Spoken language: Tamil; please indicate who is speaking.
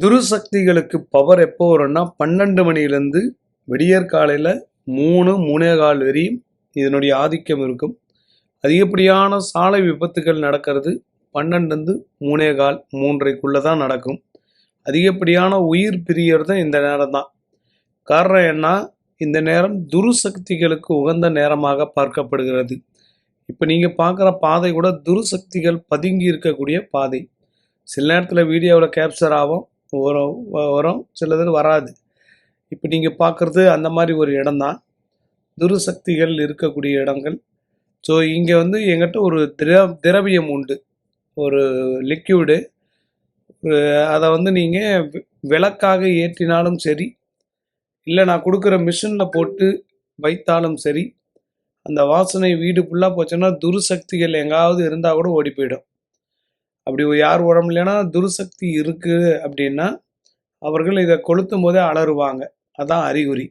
Speaker 1: துருசக்திகளுக்கு பவர் எப்போ வரும்னா பன்னெண்டு மணிலேருந்து விடியற் காலையில் மூணு மூணே கால் வரையும் இதனுடைய ஆதிக்கம் இருக்கும். அதிகப்படியான சாலை விபத்துகள் நடக்கிறது பன்னெண்டுலேருந்து மூணே கால் மூன்றைக்குள்ளே தான் நடக்கும். அதிகப்படியான உயிர் பிரியறது இந்த நேரம் தான். காரணம் என்ன? இந்த நேரம் துருசக்திகளுக்கு உகந்த நேரமாக பார்க்கப்படுகிறது. இப்போ நீங்கள் பார்க்குற பாதை கூட துருசக்திகள் பதுங்கி இருக்கக்கூடிய பாதை. சில நேரத்தில் வீடியோவில் கேப்சர் ஆகும். வரும் வரும் சிலது வராது. இப்போ நீங்கள் பார்க்குறது அந்த மாதிரி ஒரு இடம்தான். துருசக்திகள் இருக்கக்கூடிய இடங்கள். ஸோ இங்கே வந்து எங்கிட்ட ஒரு திர திரவியம் உண்டு. ஒரு லிக்யூடு அதை வந்து நீங்கள் விளக்காக ஏற்றினாலும் சரி இல்லை நான் கொடுக்குற மிஷினில் போட்டு வைத்தாலும் சரி அந்த வாசனை வீடு ஃபுல்லாக போச்சுன்னா துருசக்திகள் எங்காவது இருந்தால் கூட ஓடி போயிடும். அப்படி யார் உடம்புலனா துருசக்தி இருக்குது அப்படின்னா அவர்கள் இதை கொளுத்தும் போதே அலறுவாங்க. அதான் அறிகுறி.